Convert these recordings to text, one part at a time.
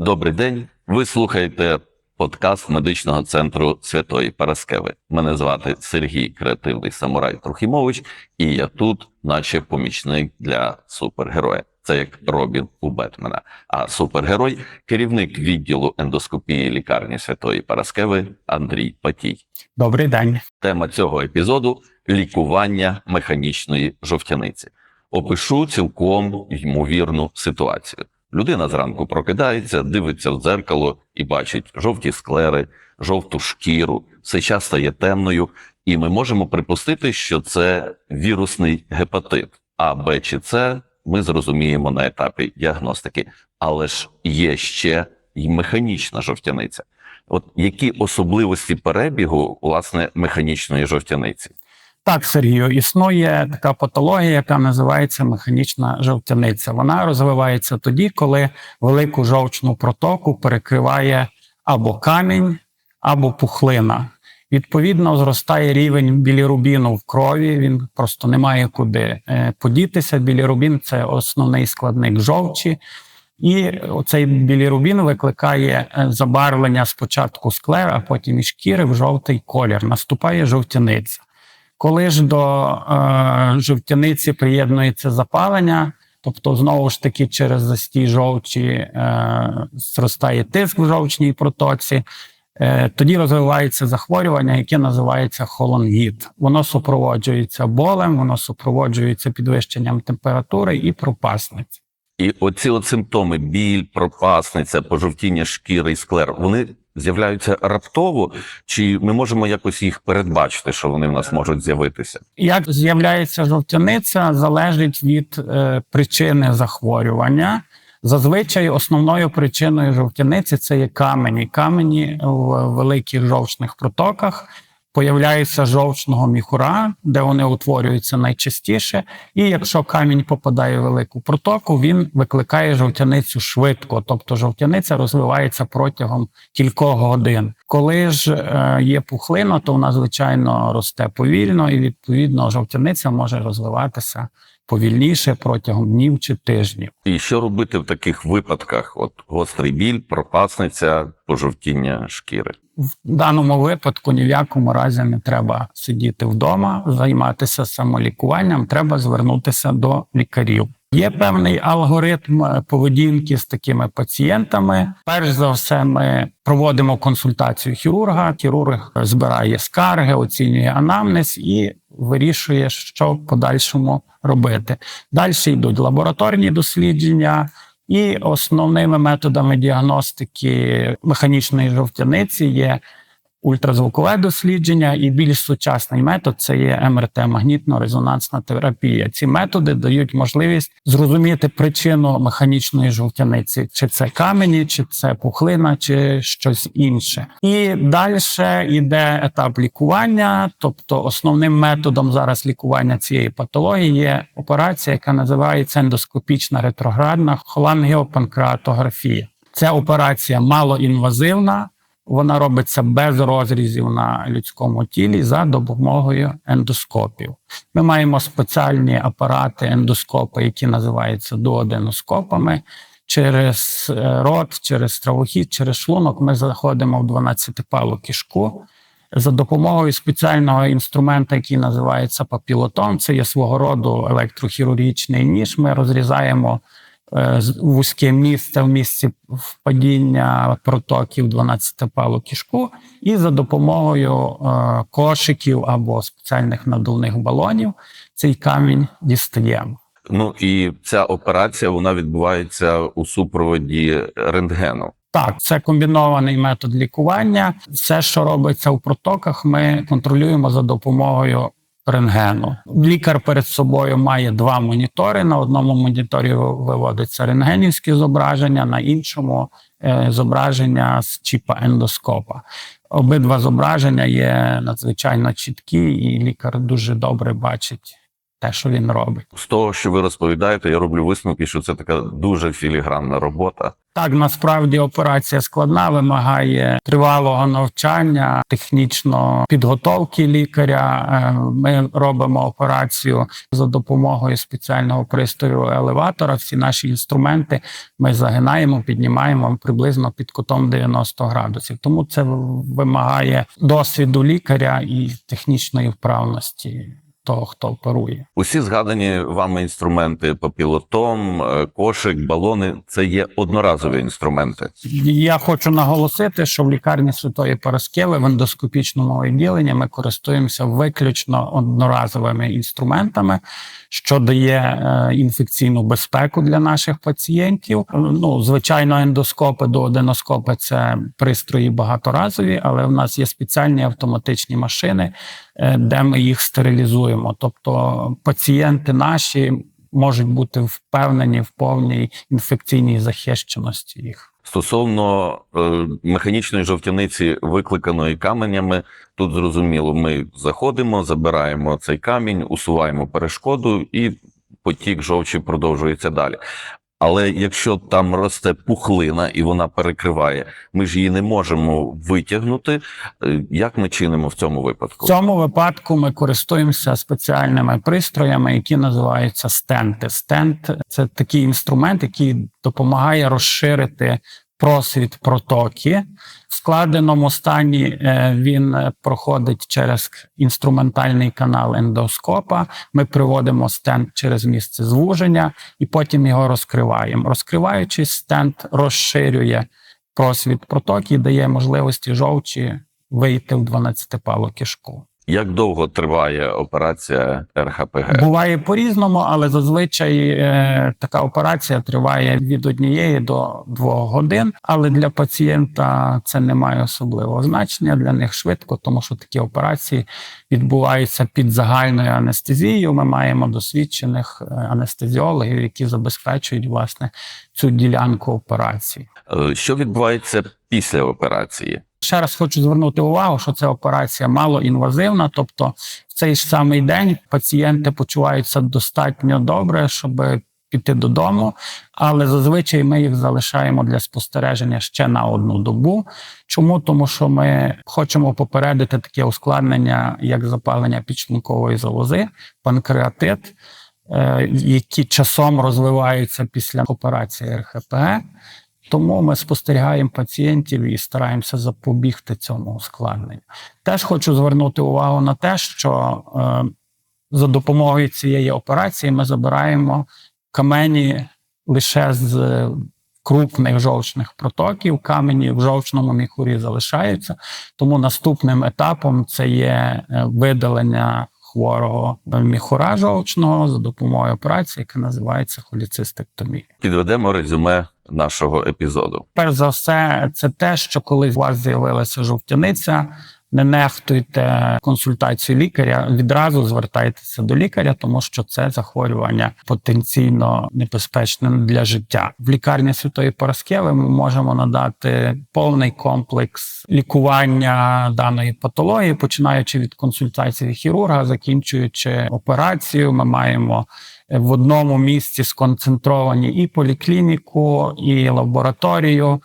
Добрий день. Ви слухаєте подкаст медичного центру Святої Параскеви. Мене звати Сергій Креативний Самурай Трохімович, і я тут, наче помічник для супергероя. Це як Робін у Бетмена. А супергерой керівник відділу ендоскопії лікарні Святої Параскеви Андрій Патій. Добрий день. Тема цього епізоду лікування механічної жовтяниці. Опишу цілком ймовірну ситуацію. Людина зранку прокидається, дивиться в дзеркало і бачить жовті склери, жовту шкіру, все час стає темною, і ми можемо припустити, що це вірусний гепатит. А Б чи С ми зрозуміємо на етапі діагностики. Але ж є ще й механічна жовтяниця. От які особливості перебігу власне механічної жовтяниці? Так, Сергію, існує така патологія, яка називається механічна жовтяниця. Вона розвивається тоді, коли велику жовчну протоку перекриває або камінь, або пухлина. Відповідно, зростає рівень білірубіну в крові. Він просто не має куди е, подітися. Білірубін це основний складник жовчі. І цей білірубін викликає е, забарвлення спочатку склер, а потім і шкіри в жовтий колір. Наступає жовтяниця. Коли ж до е, жовтяниці приєднується запалення, тобто знову ж таки через застій жовчі е, зростає тиск в жовчній протоці, е, тоді розвивається захворювання, яке називається холонгіт. Воно супроводжується болем, воно супроводжується підвищенням температури і пропасниці. І оці от симптоми: біль, пропасниця, пожовтіння шкіри і склер, вони з'являються раптово, чи ми можемо якось їх передбачити, що вони в нас можуть з'явитися? Як з'являється жовтяниця, залежить від е, причини захворювання. Зазвичай основною причиною жовтяниці це є камені. Камені в великих жовчних протоках появляються жовчного міхура, де вони утворюються найчастіше. І якщо камінь попадає в велику протоку, він викликає жовтяницю швидко, тобто жовтяниця розвивається протягом кількох годин. Коли ж е, є пухлина, то вона звичайно росте повільно, і відповідно жовтяниця може розвиватися повільніше протягом днів чи тижнів. І що робити в таких випадках? От гострий біль, пропасниця, пожовтіння шкіри. В даному випадку ні в якому разі не треба сидіти вдома, займатися самолікуванням, треба звернутися до лікарів. Є певний алгоритм поведінки з такими пацієнтами. Перш за все, ми проводимо консультацію хірурга. Хірург збирає скарги, оцінює анамнез і вирішує, що в подальшому робити. Далі йдуть лабораторні дослідження. І основними методами діагностики механічної жовтяниці є ультразвукове дослідження, і більш сучасний метод це є МРТ магнітно-резонансна терапія. Ці методи дають можливість зрозуміти причину механічної жовтяниці, чи це камені, чи це пухлина, чи щось інше. І далі йде етап лікування. Тобто, основним методом зараз лікування цієї патології є операція, яка називається ендоскопічна ретроградна холангіопанкреатографія. Ця операція малоінвазивна. Вона робиться без розрізів на людському тілі за допомогою ендоскопів. Ми маємо спеціальні апарати ендоскопи, які називаються дуоденоскопами. Через е, рот, через стравохід, через шлунок ми заходимо в 12-палу кишку. За допомогою спеціального інструмента, який називається папілотон, це є свого роду електрохірургічний ніж. Ми розрізаємо вузьке місце в місці впадіння протоків 12-палу кишку, і за допомогою е, кошиків або спеціальних надувних балонів цей камінь дістаємо. Ну і ця операція вона відбувається у супроводі рентгену. Так, це комбінований метод лікування. Все, що робиться в протоках, ми контролюємо за допомогою рентгену. Лікар перед собою має два монітори. На одному моніторі виводиться рентгенівське зображення, на іншому е, зображення з чіпа ендоскопа. Обидва зображення є надзвичайно чіткі, і лікар дуже добре бачить те, що він робить. З того, що ви розповідаєте, я роблю висновки, що це така дуже філігранна робота. Так, насправді операція складна, вимагає тривалого навчання, технічно підготовки лікаря. Е, Ми робимо операцію за допомогою спеціального пристрою елеватора. Всі наші інструменти ми загинаємо, піднімаємо приблизно під кутом 90 градусів. Тому це вимагає досвіду лікаря і технічної вправності того, хто оперує. Усі згадані вами інструменти папілотом, е, кошик, балони це є одноразові інструменти. Я хочу наголосити, що в лікарні Святої Параскеви в ендоскопічному відділенні ми користуємося виключно одноразовими інструментами, що дає е, інфекційну безпеку для наших пацієнтів. Ну, звичайно, ендоскопи до одиноскопи це пристрої багаторазові, але в нас є спеціальні автоматичні машини, де ми їх стерилізуємо. Тобто пацієнти наші можуть бути впевнені в повній інфекційній захищеності їх. Стосовно е, механічної жовтяниці, викликаної каменями, тут зрозуміло, ми заходимо, забираємо цей камінь, усуваємо перешкоду, і потік жовчі продовжується далі. Але якщо там росте пухлина і вона перекриває, ми ж її не можемо витягнути. Е, Як ми чинимо в цьому В випадку? цьому випадку ми користуємося спеціальними пристроями, які називаються стенти. Стент це такий інструмент, який допомагає розширити просвіт протоки. Складеному стані е, він е, проходить через інструментальний канал ендоскопа. Ми приводимо стенд через місце звуження і потім його розкриваємо. Розкриваючи стенд, розширює просвіт протоки і дає можливості жовчі вийти в 12-палу кишку. Як довго триває операція РХПГ? Буває по-різному, але зазвичай е, така операція триває від однієї до двох годин. Але для пацієнта це не має особливого значення. Для них швидко, тому що такі операції відбуваються під загальною анестезією. Ми маємо досвідчених е, анестезіологів, які забезпечують власне цю ділянку операції. Е, Що відбувається після операції? Ще раз хочу звернути увагу, що ця операція малоінвазивна, тобто в цей ж самий день пацієнти почуваються достатньо добре, щоб піти додому, але зазвичай ми їх залишаємо для спостереження ще на одну добу. Чому? Тому що ми хочемо попередити таке ускладнення, як запалення підшлункової залози, панкреатит, е, які часом розвиваються після операції РХПГ. Тому ми спостерігаємо пацієнтів і стараємося запобігти цьому ускладненню. Теж хочу звернути увагу на те, що е, за допомогою цієї операції ми забираємо камені лише з крупних жовчних протоків. Камені в жовчному міхурі залишаються. Тому наступним етапом це є е, видалення хворого міхура жовчного за допомогою операції, яка називається холіцистектомія. Підведемо резюме нашого епізоду. Перш за все, це те, що коли у вас з'явилася жовтяниця, не нехтуйте консультацію лікаря, відразу звертайтеся до лікаря, тому що це захворювання потенційно небезпечне для життя. В лікарні Святої Параскеви ми можемо надати повний комплекс лікування даної патології, починаючи від консультації хірурга, закінчуючи операцію. Ми маємо в одному місці сконцентровані і поліклініку, і лабораторію,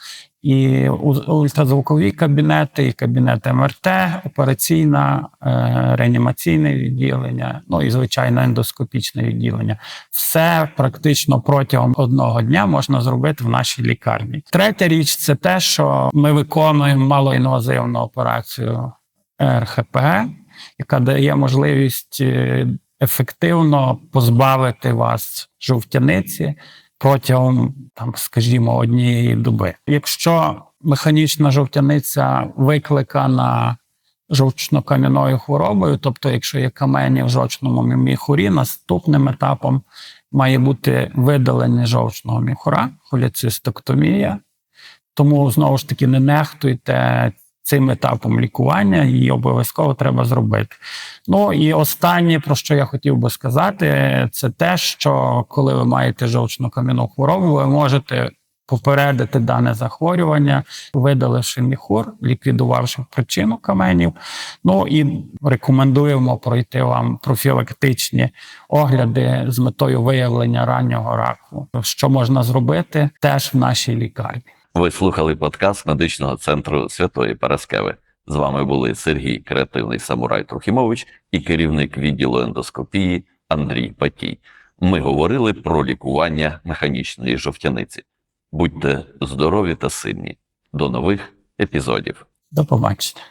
і ультразвукові кабінети, і кабінет МРТ, операційна, е, реанімаційне відділення, ну і звичайно ендоскопічне відділення. Все практично протягом одного дня можна зробити в нашій лікарні. Третя річ це те, що ми виконуємо малоінвазивну операцію РХПГ, яка дає можливість е, ефективно позбавити вас жовтяниці протягом, там, скажімо, однієї доби. Якщо механічна жовтяниця викликана жовчно-кам'яною хворобою, тобто, якщо є камені в жовчному міхурі, наступним етапом має бути видалення жовчного міхура, холіцистектомія. Тому знову ж таки не нехтуйте цим етапом лікування, її обов'язково треба зробити. Ну і останнє, про що я хотів би сказати, це те, що коли ви маєте жовчну кам'яну хворобу, ви можете попередити дане захворювання, видаливши міхур, ліквідувавши причину каменів. Ну і рекомендуємо пройти вам профілактичні огляди з метою виявлення раннього раку. Що можна зробити теж в нашій лікарні. Ви слухали подкаст медичного центру Святої Параскеви. З вами були Сергій Креативний Самурай Трухімович і керівник відділу ендоскопії Андрій Патій. Ми говорили про лікування механічної жовтяниці. Будьте здорові та сильні. До нових епізодів. До побачення.